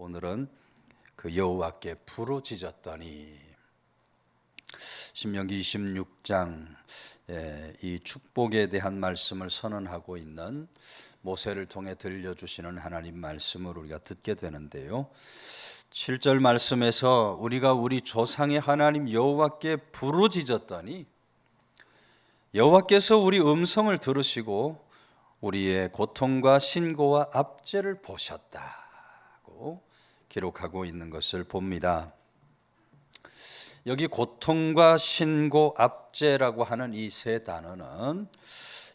오늘은 그 여호와께 부르짖었더니 신명기 26장 예, 이 축복에 대한 말씀을 선언하고 있는 모세를 통해 들려주시는 하나님 말씀을 우리가 듣게 되는데요. 7절 말씀에서 우리가 우리 조상의 하나님 여호와께 부르짖었더니 여호와께서 우리 음성을 들으시고 우리의 고통과 신고와 압제를 보셨다고 기록하고 있는 것을 봅니다. 여기 고통과 신고, 압제라고 하는 이 세 단어는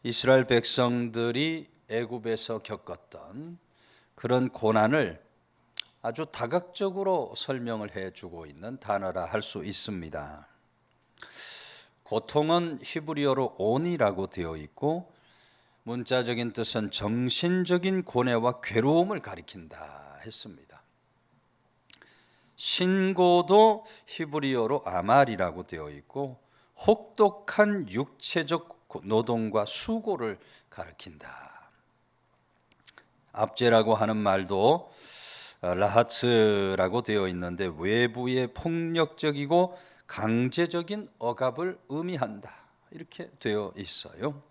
이스라엘 백성들이 애굽에서 겪었던 그런 고난을 아주 다각적으로 설명을 해 주고 있는 단어라 할 수 있습니다. 고통은 히브리어로 온이라고 되어 있고 문자적인 뜻은 정신적인 고뇌와 괴로움을 가리킨다 했습니다. 신고도 히브리어로 아말이라고 되어 있고 혹독한 육체적 노동과 수고를 가리킨다. 압제라고 하는 말도 라하츠라고 되어 있는데 외부의 폭력적이고 강제적인 억압을 의미한다. 이렇게 되어 있어요.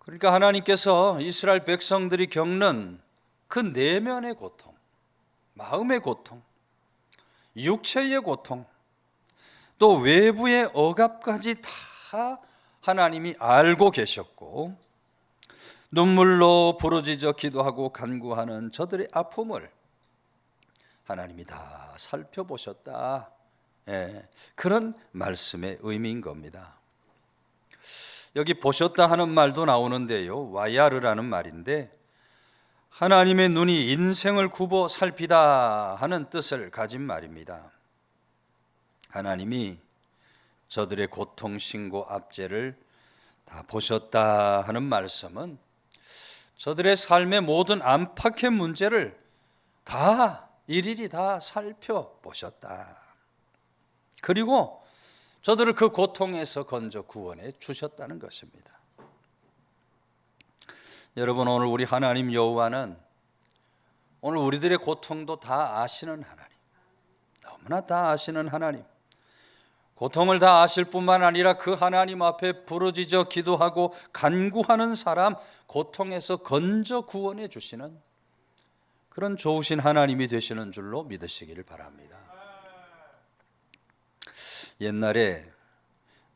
그러니까 하나님께서 이스라엘 백성들이 겪는 그 내면의 고통, 마음의 고통, 육체의 고통, 또 외부의 억압까지 다 하나님이 알고 계셨고 눈물로 부르짖어 기도하고 간구하는 저들의 아픔을 하나님이 다 살펴보셨다. 예, 그런 말씀의 의미인 겁니다. 여기 보셨다 하는 말도 나오는데요. 와야르라는 말인데 하나님의 눈이 인생을 굽어 살피다 하는 뜻을 가진 말입니다. 하나님이 저들의 고통, 신고, 압제를 다 보셨다 하는 말씀은 저들의 삶의 모든 안팎의 문제를 다 일일이 다 살펴보셨다. 그리고 저들을 그 고통에서 건져 구원해 주셨다는 것입니다. 여러분 오늘 우리 하나님 여호와는 오늘 우리들의 고통도 다 아시는 하나님. 너무나 다 아시는 하나님. 고통을 다 아실 뿐만 아니라 그 하나님 앞에 부르짖어 기도하고 간구하는 사람 고통에서 건져 구원해 주시는 그런 좋으신 하나님이 되시는 줄로 믿으시기를 바랍니다. 옛날에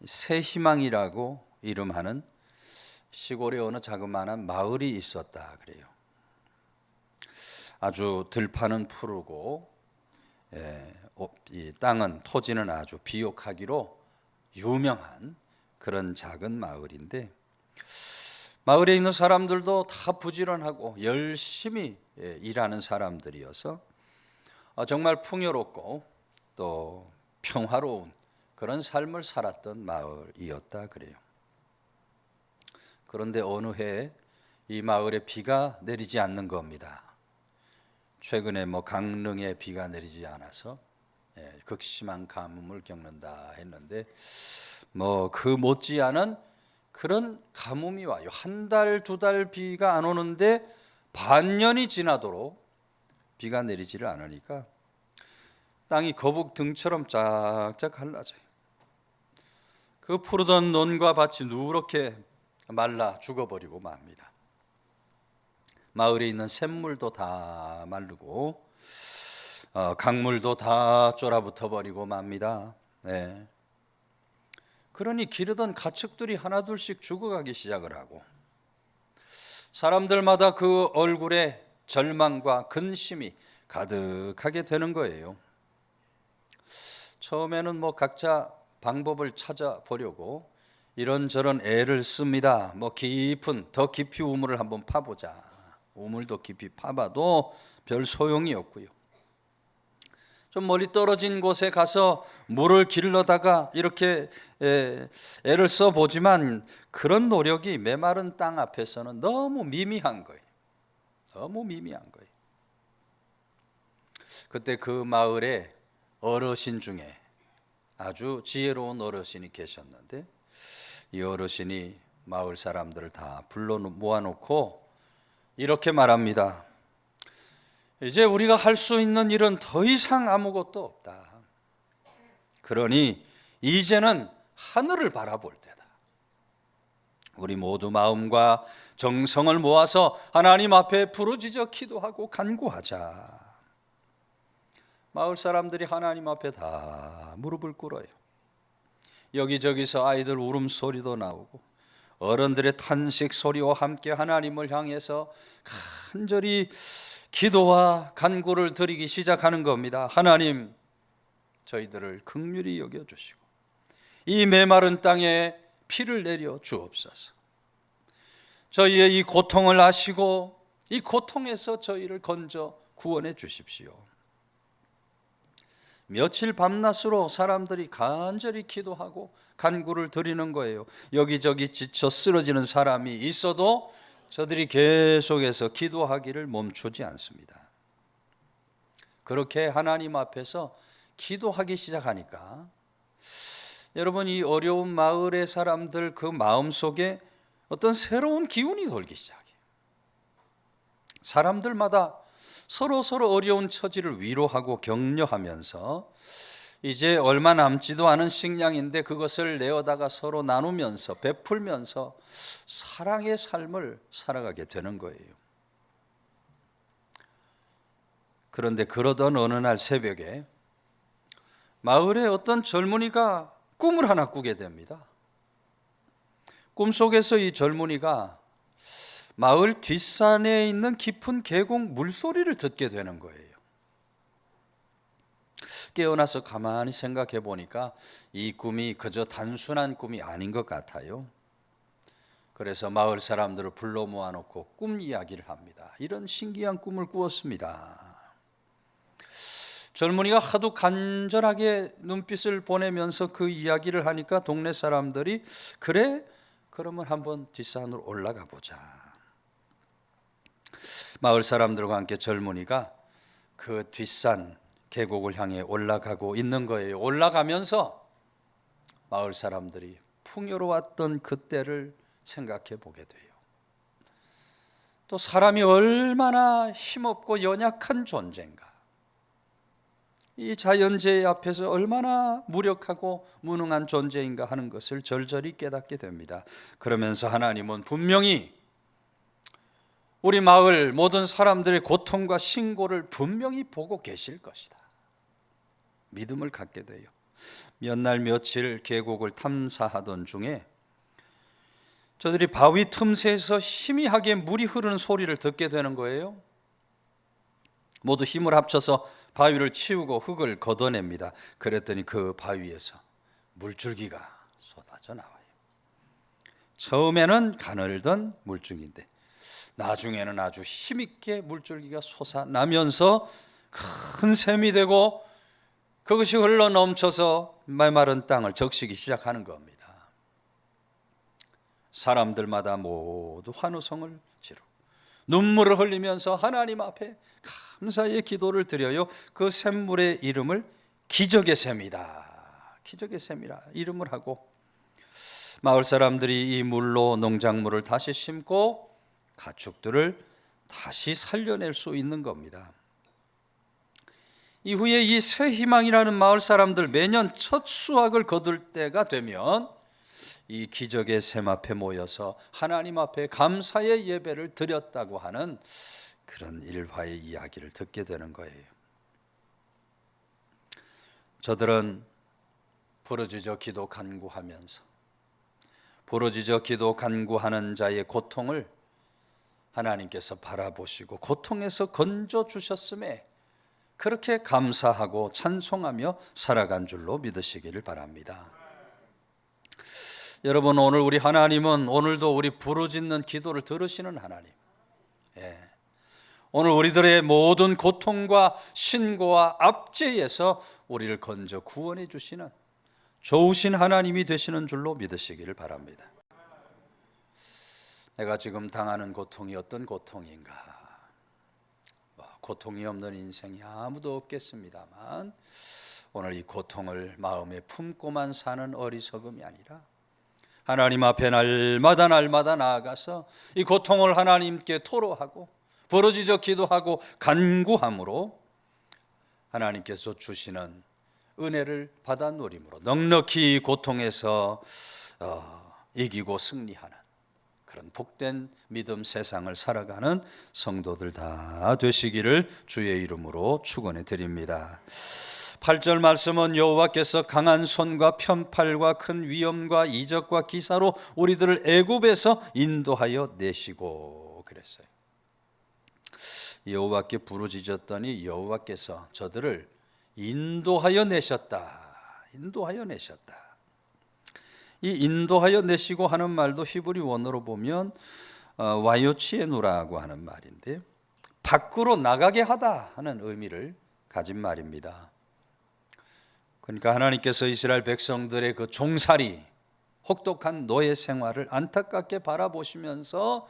새 희망이라고 이름하는 시골에 어느 자그마한 마을이 있었다 그래요. 아주 들판은 푸르고 예, 이 땅은 토지는 아주 비옥하기로 유명한 그런 작은 마을인데 마을에 있는 사람들도 다 부지런하고 열심히 예, 일하는 사람들이어서 어, 정말 풍요롭고 또 평화로운 그런 삶을 살았던 마을이었다 그래요. 그런데 어느 해이 마을에 비가 내리지 않는 겁니다. 최근에 뭐 강릉에 비가 내리지 않아서 예, 극심한 가뭄을 겪는다 했는데 뭐 그 못지않은 그런 가뭄이 와요. 한 달, 두 달 비가 안 오는데 반년이 지나도록 비가 내리지를 않으니까 땅이 거북 등처럼 쫙쫙 갈라져요. 그 푸르던 논과 밭이 누렇게 말라 죽어버리고 맙니다. 마을에 있는 샘물도 다 마르고 어, 강물도 다 쫄아붙어 버리고 맙니다. 네. 그러니 기르던 가축들이 하나둘씩 죽어가기 시작을 하고 사람들마다 그 얼굴에 절망과 근심이 가득하게 되는 거예요. 처음에는 뭐 각자 방법을 찾아보려고 이런저런 애를 씁니다. 뭐 깊은 더 깊이 우물을 한번 파보자. 우물도 깊이 파봐도 별 소용이 없고요. 좀 멀리 떨어진 곳에 가서 물을 길러다가 이렇게 애를 써 보지만 그런 노력이 메마른 땅 앞에서는 너무 미미한 거예요. 너무 미미한 거예요. 그때 그 마을에 어르신 중에 아주 지혜로운 어르신이 계셨는데 이 어르신이 마을 사람들을 다 불러 모아놓고 이렇게 말합니다. 이제 우리가 할 수 있는 일은 더 이상 아무것도 없다. 그러니 이제는 하늘을 바라볼 때다. 우리 모두 마음과 정성을 모아서 하나님 앞에 부르짖어 기도하고 간구하자. 마을 사람들이 하나님 앞에 다 무릎을 꿇어요. 여기저기서 아이들 울음소리도 나오고 어른들의 탄식 소리와 함께 하나님을 향해서 간절히 기도와 간구를 드리기 시작하는 겁니다. 하나님, 저희들을 극률히 여겨 주시고 이 메마른 땅에 피를 내려 주옵소서. 저희의 이 고통을 아시고 이 고통에서 저희를 건져 구원해 주십시오. 며칠 밤낮으로 사람들이 간절히 기도하고 간구를 드리는 거예요. 여기저기 지쳐 쓰러지는 사람이 있어도 저들이 계속해서 기도하기를 멈추지 않습니다. 그렇게 하나님 앞에서 기도하기 시작하니까 여러분 이 어려운 마을의 사람들 그 마음 속에 어떤 새로운 기운이 돌기 시작해요. 사람들마다 서로 서로 어려운 처지를 위로하고 격려하면서 이제 얼마 남지도 않은 식량인데 그것을 내어다가 서로 나누면서 베풀면서 사랑의 삶을 살아가게 되는 거예요. 그런데 그러던 어느 날 새벽에 마을에 어떤 젊은이가 꿈을 하나 꾸게 됩니다. 꿈속에서 이 젊은이가 마을 뒷산에 있는 깊은 계곡 물소리를 듣게 되는 거예요. 깨어나서 가만히 생각해 보니까 이 꿈이 그저 단순한 꿈이 아닌 것 같아요. 그래서 마을 사람들을 불러 모아놓고 꿈 이야기를 합니다. 이런 신기한 꿈을 꾸었습니다. 젊은이가 하도 간절하게 눈빛을 보내면서 그 이야기를 하니까 동네 사람들이 그래 그러면 한번 뒷산으로 올라가 보자. 마을 사람들과 함께 젊은이가 그 뒷산 계곡을 향해 올라가고 있는 거예요. 올라가면서 마을 사람들이 풍요로웠던 그때를 생각해 보게 돼요. 또 사람이 얼마나 힘없고 연약한 존재인가. 이 자연재해 앞에서 얼마나 무력하고 무능한 존재인가 하는 것을 절절히 깨닫게 됩니다. 그러면서 하나님은 분명히 우리 마을 모든 사람들의 고통과 신고를 분명히 보고 계실 것이다. 믿음을 갖게 돼요. 몇 날 며칠 계곡을 탐사하던 중에 저들이 바위 틈새에서 희미하게 물이 흐르는 소리를 듣게 되는 거예요. 모두 힘을 합쳐서 바위를 치우고 흙을 걷어냅니다. 그랬더니 그 바위에서 물줄기가 쏟아져 나와요. 처음에는 가늘던 물줄기인데 나중에는 아주 힘있게 물줄기가 솟아나면서 큰 샘이 되고 그것이 흘러 넘쳐서 말마른 땅을 적시기 시작하는 겁니다. 사람들마다 모두 환호성을 지르고 눈물을 흘리면서 하나님 앞에 감사의 기도를 드려요. 그 샘물의 이름을 기적의 샘이다. 기적의 샘이라 이름을 하고 마을 사람들이 이 물로 농작물을 다시 심고 가축들을 다시 살려낼 수 있는 겁니다. 이후에 이 새 희망이라는 마을 사람들 매년 첫 수확을 거둘 때가 되면 이 기적의 샘 앞에 모여서 하나님 앞에 감사의 예배를 드렸다고 하는 그런 일화의 이야기를 듣게 되는 거예요. 저들은 부르짖어 기도 간구하면서 부르짖어 기도 간구하는 자의 고통을 하나님께서 바라보시고 고통에서 건져 주셨음에 그렇게 감사하고 찬송하며 살아간 줄로 믿으시기를 바랍니다. 여러분 오늘 우리 하나님은 오늘도 우리 부르짖는 기도를 들으시는 하나님. 예. 오늘 우리들의 모든 고통과 신고와 압제에서 우리를 건져 구원해 주시는 좋으신 하나님이 되시는 줄로 믿으시기를 바랍니다. 내가 지금 당하는 고통이 어떤 고통인가? 뭐, 고통이 없는 인생이 아무도 없겠습니다만 오늘 이 고통을 마음에 품고만 사는 어리석음이 아니라 하나님 앞에 날마다 날마다 나아가서 이 고통을 하나님께 토로하고 부르짖어 기도하고 간구함으로 하나님께서 주시는 은혜를 받아 누림으로 넉넉히 고통에서 어, 이기고 승리하는 그런 복된 믿음 세상을 살아가는 성도들 다 되시기를 주의 이름으로 축원해 드립니다. 8절 말씀은 여호와께서 강한 손과 편팔과 큰 위엄과 이적과 기사로 우리들을 애굽에서 인도하여 내시고 그랬어요. 여호와께 부르짖었더니 여호와께서 저들을 인도하여 내셨다. 인도하여 내셨다. 이 인도하여 내시고 하는 말도 히브리 원어로 보면 어, 와요치에누라고 하는 말인데 밖으로 나가게 하다 하는 의미를 가진 말입니다. 그러니까 하나님께서 이스라엘 백성들의 그 종살이 혹독한 노예 생활을 안타깝게 바라보시면서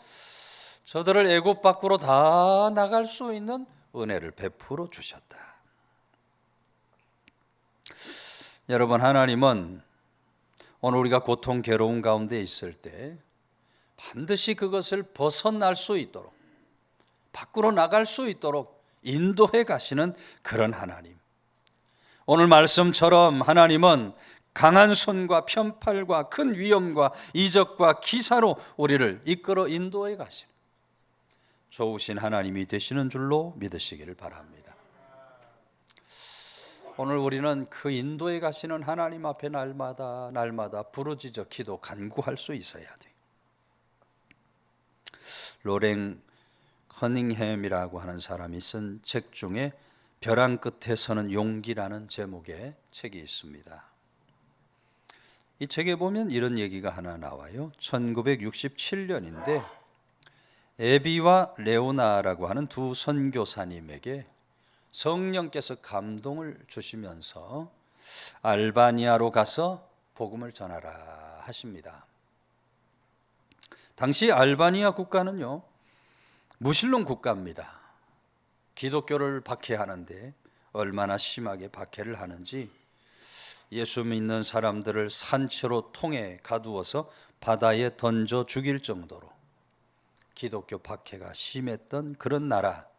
저들을 애굽 밖으로 다 나갈 수 있는 은혜를 베풀어 주셨다. 여러분 하나님은 오늘 우리가 고통 괴로운 가운데 있을 때 반드시 그것을 벗어날 수 있도록 밖으로 나갈 수 있도록 인도해 가시는 그런 하나님. 오늘 말씀처럼 하나님은 강한 손과 편팔과 큰 위엄과 이적과 기사로 우리를 이끌어 인도해 가시는 좋으신 하나님이 되시는 줄로 믿으시기를 바랍니다. 오늘 우리는 그 인도에 가시는 하나님 앞에 날마다 날마다 부르짖어 기도 간구할 수 있어야 돼. 로랭 커닝햄이라고 하는 사람이 쓴 책 중에 벼랑 끝에 서는 용기라는 제목의 책이 있습니다. 이 책에 보면 이런 얘기가 하나 나와요. 1967년인데 에비와 레오나라고 하는 두 선교사님에게 성령께서 감동을 주시면서 알바니아로 가서 복음을 전하라 하십니다. 당시 알바니아 국가는요 무신론 국가입니다. 기독교를 박해하는데 얼마나 심하게 박해를 하는지 예수 믿는 사람들을 산채로 통에 가두어서 바다에 던져 죽일 정도로 기독교 박해가 심했던 그런 나라.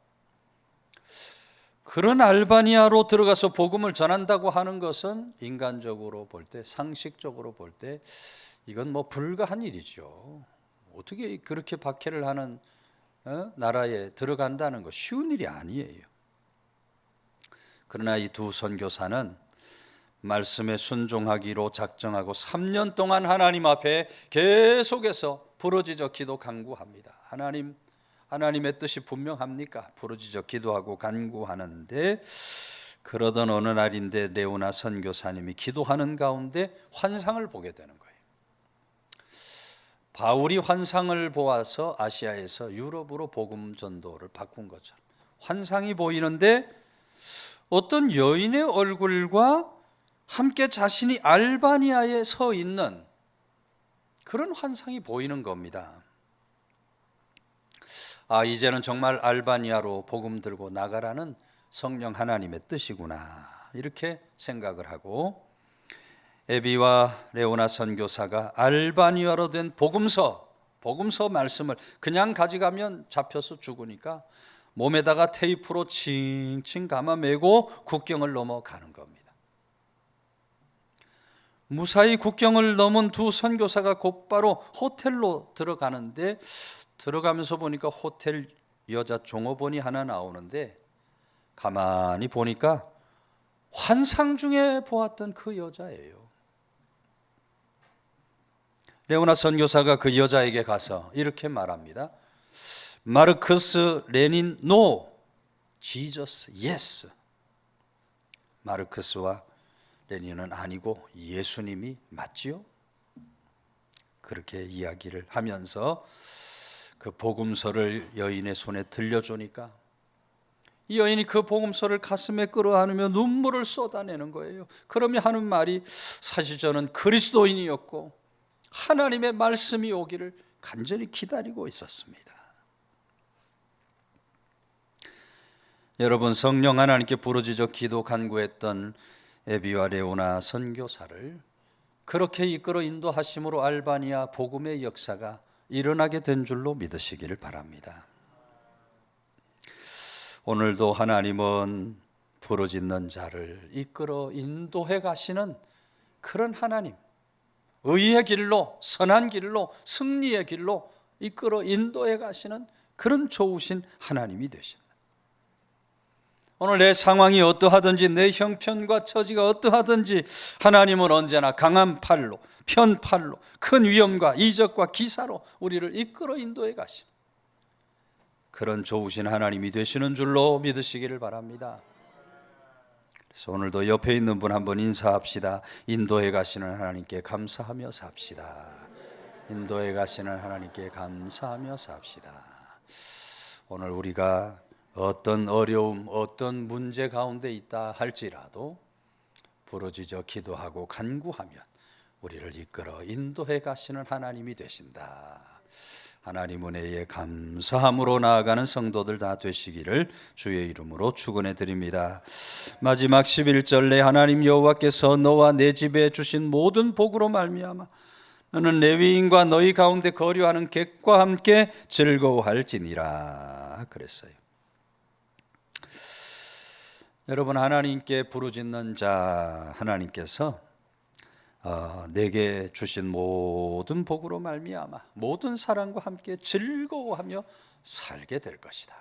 그런 알바니아로 들어가서 복음을 전한다고 하는 것은 인간적으로 볼 때, 상식적으로 볼 때 이건 뭐 불가한 일이죠. 어떻게 그렇게 박해를 하는 어? 나라에 들어간다는 거 쉬운 일이 아니에요. 그러나 이 두 선교사는 말씀에 순종하기로 작정하고 3년 동안 하나님 앞에 계속해서 부르짖어 기도 간구합니다. 하나님 하나님의 뜻이 분명합니까? 부르짖어 기도하고 간구하는데 그러던 어느 날인데 레오나 선교사님이 기도하는 가운데 환상을 보게 되는 거예요. 바울이 환상을 보아서 아시아에서 유럽으로 복음 전도를 바꾼 것처럼 환상이 보이는데 어떤 여인의 얼굴과 함께 자신이 알바니아에 서 있는 그런 환상이 보이는 겁니다. 아, 이제는 정말 알바니아로 복음 들고 나가라는 성령 하나님의 뜻이구나. 이렇게 생각을 하고 에비와 레오나 선교사가 알바니아로 된 복음서, 복음서 말씀을 그냥 가져가면 잡혀서 죽으니까 몸에다가 테이프로 칭칭 감아매고 국경을 넘어가는 겁니다. 무사히 국경을 넘은 두 선교사가 곧바로 호텔로 들어가는데 들어가면서 보니까 호텔 여자 종업원이 하나 나오는데 가만히 보니까 환상 중에 보았던 그 여자예요. 레오나 선교사가 그 여자에게 가서 이렇게 말합니다. 마르크스 레닌 노 지저스 예스 마르크스와 레닌은 아니고 예수님이 맞지요? 그렇게 이야기를 하면서 그 복음서를 여인의 손에 들려주니까 이 여인이 그 복음서를 가슴에 끌어안으며 눈물을 쏟아내는 거예요. 그러며 하는 말이 사실 저는 그리스도인이었고 하나님의 말씀이 오기를 간절히 기다리고 있었습니다. 여러분 성령 하나님께 부르짖어 기도 간구했던 에비와 레오나 선교사를 그렇게 이끌어 인도하심으로 알바니아 복음의 역사가 일어나게 된 줄로 믿으시기를 바랍니다. 오늘도 하나님은 부르짖는 자를 이끌어 인도해 가시는 그런 하나님. 의의 길로, 선한 길로, 승리의 길로 이끌어 인도해 가시는 그런 좋으신 하나님이 되십니다. 오늘 내 상황이 어떠하든지 내 형편과 처지가 어떠하든지 하나님은 언제나 강한 팔로, 편팔로, 큰 위험과 이적과 기사로 우리를 이끌어 인도해 가시. 그런 좋으신 하나님이 되시는 줄로 믿으시기를 바랍니다. 그래서 오늘도 옆에 있는 분 한 번 인사합시다. 인도해 가시는 하나님께 감사하며 삽시다. 인도해 가시는 하나님께 감사하며 삽시다. 오늘 우리가 어떤 어려움, 어떤 문제 가운데 있다 할지라도 부르짖어 기도하고 간구하면 우리를 이끌어 인도해 가시는 하나님이 되신다. 하나님 은혜에 감사함으로 나아가는 성도들 다 되시기를 주의 이름으로 축원해 드립니다. 마지막 11절 내 하나님 여호와께서 너와 내 집에 주신 모든 복으로 말미암아 너는 레위인과 너희 가운데 거류하는 객과 함께 즐거워할지니라 그랬어요. 여러분 하나님께 부르짖는 자 하나님께서 어, 내게 주신 모든 복으로 말미암아 모든 사랑과 함께 즐거워하며 살게 될 것이다.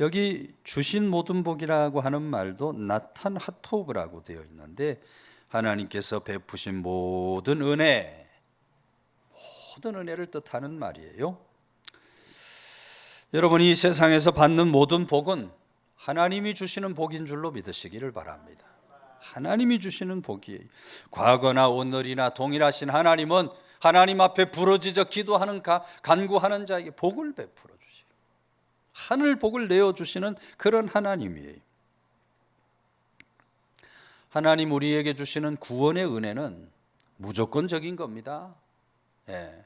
여기 주신 모든 복이라고 하는 말도 나탄 하토브라고 되어 있는데 하나님께서 베푸신 모든 은혜 모든 은혜를 뜻하는 말이에요. 여러분 이 세상에서 받는 모든 복은 하나님이 주시는 복인 줄로 믿으시기를 바랍니다. 하나님이 주시는 복이에요. 과거나 오늘이나 동일하신 하나님은 하나님 앞에 부러지져 기도하는 가, 간구하는 자에게 복을 베풀어 주시고 하늘 복을 내어 주시는 그런 하나님이에요. 하나님 우리에게 주시는 구원의 은혜는 무조건적인 겁니다. 예.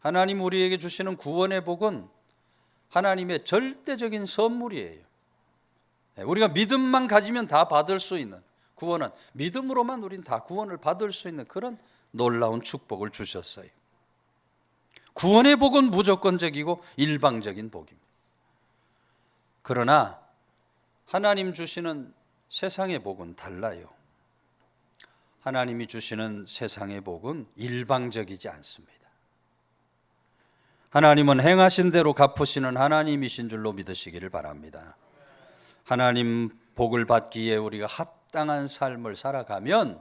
하나님 우리에게 주시는 구원의 복은 하나님의 절대적인 선물이에요. 예. 우리가 믿음만 가지면 다 받을 수 있는 구원은 믿음으로만 우린 다 구원을 받을 수 있는 그런 놀라운 축복을 주셨어요. 구원의 복은 무조건적이고 일방적인 복입니다. 그러나 하나님 주시는 세상의 복은 달라요. 하나님이 주시는 세상의 복은 일방적이지 않습니다. 하나님은 행하신 대로 갚으시는 하나님이신 줄로 믿으시기를 바랍니다. 하나님 복을 받기에 우리가 합 당한 삶을 살아가면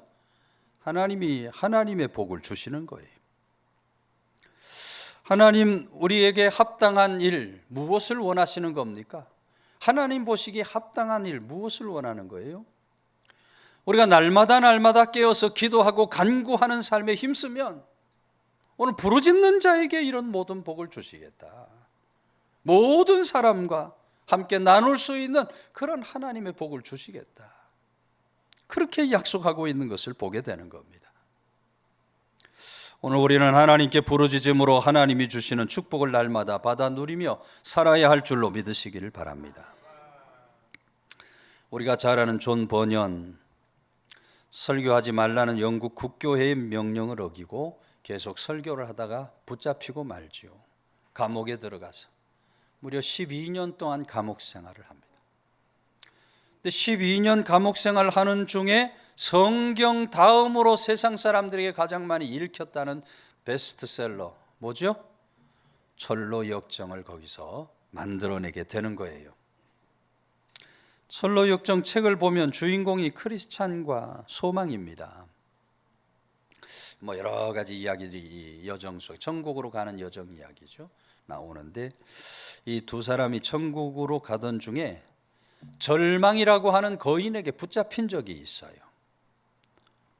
하나님이 하나님의 복을 주시는 거예요. 하나님 우리에게 합당한 일 무엇을 원하시는 겁니까? 하나님 보시기에 합당한 일 무엇을 원하는 거예요? 우리가 날마다 날마다 깨어서 기도하고 간구하는 삶에 힘쓰면 오늘 부르짖는 자에게 이런 모든 복을 주시겠다. 모든 사람과 함께 나눌 수 있는 그런 하나님의 복을 주시겠다. 그렇게 약속하고 있는 것을 보게 되는 겁니다. 오늘 우리는 하나님께 부르짖음으로 하나님이 주시는 축복을 날마다 받아 누리며 살아야 할 줄로 믿으시기를 바랍니다. 우리가 잘 아는 존 버년 설교하지 말라는 영국 국교회의 명령을 어기고 계속 설교를 하다가 붙잡히고 말지요. 감옥에 들어가서 무려 12년 동안 감옥 생활을 합니다. 근데 12년 감옥 생활 하는 중에 성경 다음으로 세상 사람들에게 가장 많이 읽혔다는 베스트셀러 뭐죠? 철로 역정을 거기서 만들어내게 되는 거예요. 철로 역정 책을 보면 주인공이 크리스찬과 소망입니다. 뭐 여러 가지 이야기들이 여정 속 천국으로 가는 여정 이야기죠. 나오는데 이 두 사람이 천국으로 가던 중에 절망이라고 하는 거인에게 붙잡힌 적이 있어요.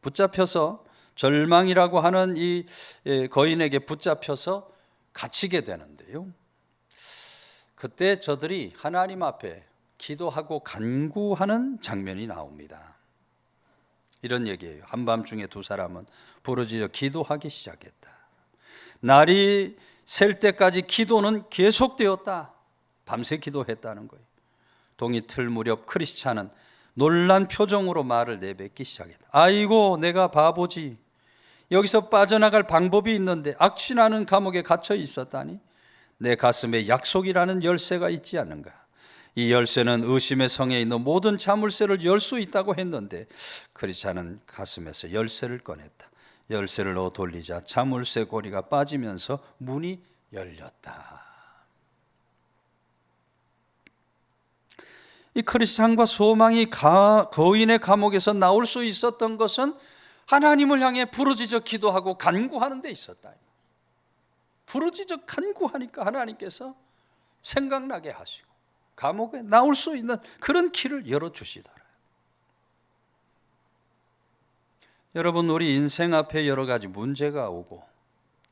붙잡혀서 절망이라고 하는 이 예, 거인에게 붙잡혀서 갇히게 되는데요. 그때 저들이 하나님 앞에 기도하고 간구하는 장면이 나옵니다. 이런 얘기예요. 한밤중에 두 사람은 부르짖어 기도하기 시작했다. 날이 셀 때까지 기도는 계속되었다. 밤새 기도했다는 거예요. 동이 틀 무렵 크리스찬은 놀란 표정으로 말을 내뱉기 시작했다. 아이고 내가 바보지. 여기서 빠져나갈 방법이 있는데 악취나는 감옥에 갇혀 있었다니 내 가슴에 약속이라는 열쇠가 있지 않는가? 이 열쇠는 의심의 성에 있는 모든 자물쇠를 열 수 있다고 했는데 크리스찬은 가슴에서 열쇠를 꺼냈다. 열쇠를 넣어 돌리자 자물쇠 고리가 빠지면서 문이 열렸다. 이 크리스찬과 소망이 가, 거인의 감옥에서 나올 수 있었던 것은 하나님을 향해 부르짖어 기도하고 간구하는 데 있었다. 부르짖어 간구하니까 하나님께서 생각나게 하시고 감옥에 나올 수 있는 그런 길을 열어 주시더라. 여러분 우리 인생 앞에 여러 가지 문제가 오고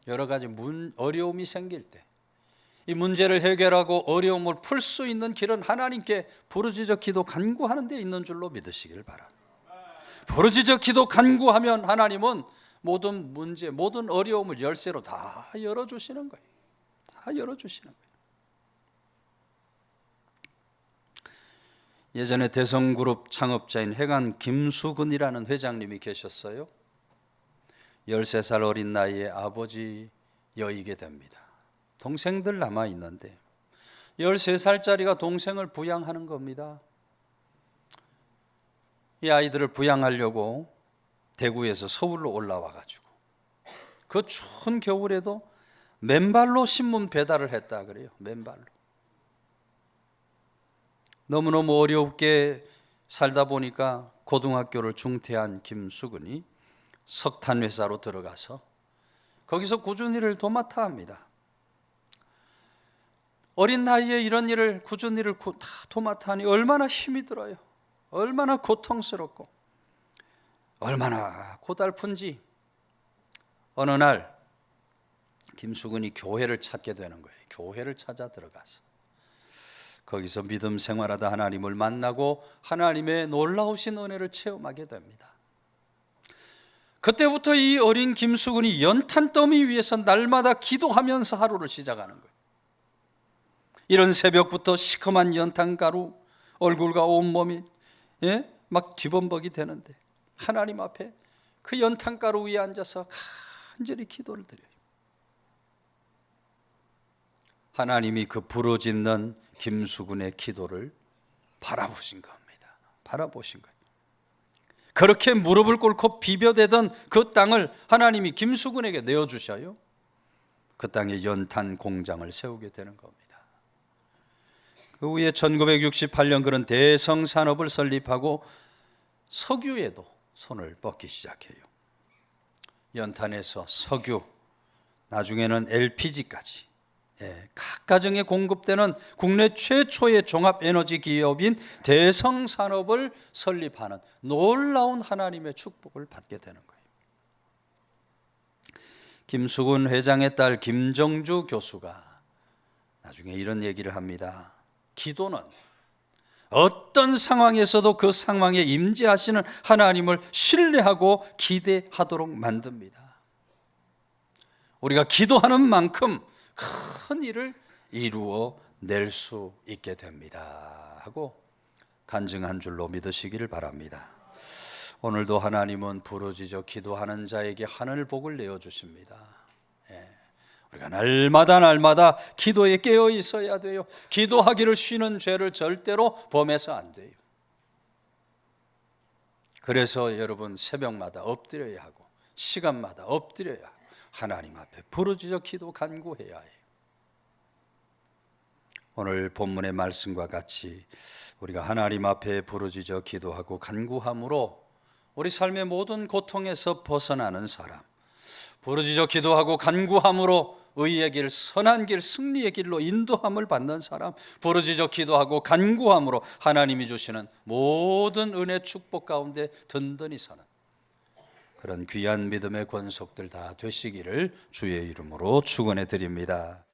여러 가지 문, 어려움이 생길 때 이 문제를 해결하고 어려움을 풀 수 있는 길은 하나님께 부르짖어 기도 간구하는 데 있는 줄로 믿으시길 바랍니다. 부르짖어 기도 간구하면 하나님은 모든 문제, 모든 어려움을 열쇠로 다 열어 주시는 거예요. 다 열어 주시는 거예요. 예전에 대성그룹 창업자인 해간 김수근이라는 회장님이 계셨어요. 13살 어린 나이에 아버지 여이게 됩니다. 동생들 남아 있는데 13살짜리가 동생을 부양하는 겁니다. 이 아이들을 부양하려고 대구에서 서울로 올라와 가지고 그 추운 겨울에도 맨발로 신문 배달을 했다 그래요. 맨발로. 너무너무 어렵게 살다 보니까 고등학교를 중퇴한 김수근이 석탄 회사로 들어가서 거기서 꾸준히 일을 도맡아 합니다. 어린 나이에 이런 일을 꾸준히 일을 구- 다 도맡아 하니 얼마나 힘이 들어요. 얼마나 고통스럽고 얼마나 고달픈지 어느 날 김수근이 교회를 찾게 되는 거예요. 교회를 찾아 들어가서 거기서 믿음 생활하다 하나님을 만나고 하나님의 놀라우신 은혜를 체험하게 됩니다. 그때부터 이 어린 김수근이 연탄 더미 위에서 날마다 기도하면서 하루를 시작하는 거예요. 이런 새벽부터 시커먼 연탄 가루 얼굴과 온몸이 예? 막 뒤범벅이 되는데 하나님 앞에 그 연탄 가루 위에 앉아서 간절히 기도를 드려요. 하나님이 그 부르짖는 김수근의 기도를 바라보신 겁니다. 바라보신 거예요. 그렇게 무릎을 꿇고 비벼대던 그 땅을 하나님이 김수근에게 내어 주셔요. 그 땅에 연탄 공장을 세우게 되는 겁니다. 그 후에 1968년 그런 대성 산업을 설립하고 석유에도 손을 뻗기 시작해요. 연탄에서 석유, 나중에는 LPG까지 예, 각 가정에 공급되는 국내 최초의 종합 에너지 기업인 대성 산업을 설립하는 놀라운 하나님의 축복을 받게 되는 거예요. 김수근 회장의 딸 김정주 교수가 나중에 이런 얘기를 합니다. 기도는 어떤 상황에서도 그 상황에 임재하시는 하나님을 신뢰하고 기대하도록 만듭니다. 우리가 기도하는 만큼 큰 일을 이루어 낼 수 있게 됩니다. 하고 간증한 줄로 믿으시기를 바랍니다. 오늘도 하나님은 부르짖어 기도하는 자에게 하늘 복을 내어 주십니다. 예. 우리가 날마다 날마다 기도에 깨어 있어야 돼요. 기도하기를 쉬는 죄를 절대로 범해서 안 돼요. 그래서 여러분 새벽마다 엎드려야 하고 시간마다 엎드려야 하고 하나님 앞에 부르짖어 기도 간구해야 해요. 오늘 본문의 말씀과 같이 우리가 하나님 앞에 부르짖어 기도하고 간구함으로 우리 삶의 모든 고통에서 벗어나는 사람, 부르짖어 기도하고 간구함으로 의의 길, 선한 길, 승리의 길로 인도함을 받는 사람, 부르짖어 기도하고 간구함으로 하나님이 주시는 모든 은혜 축복 가운데 든든히 사는 그런 귀한 믿음의 권속들 다 되시기를 주의 이름으로 축원해 드립니다.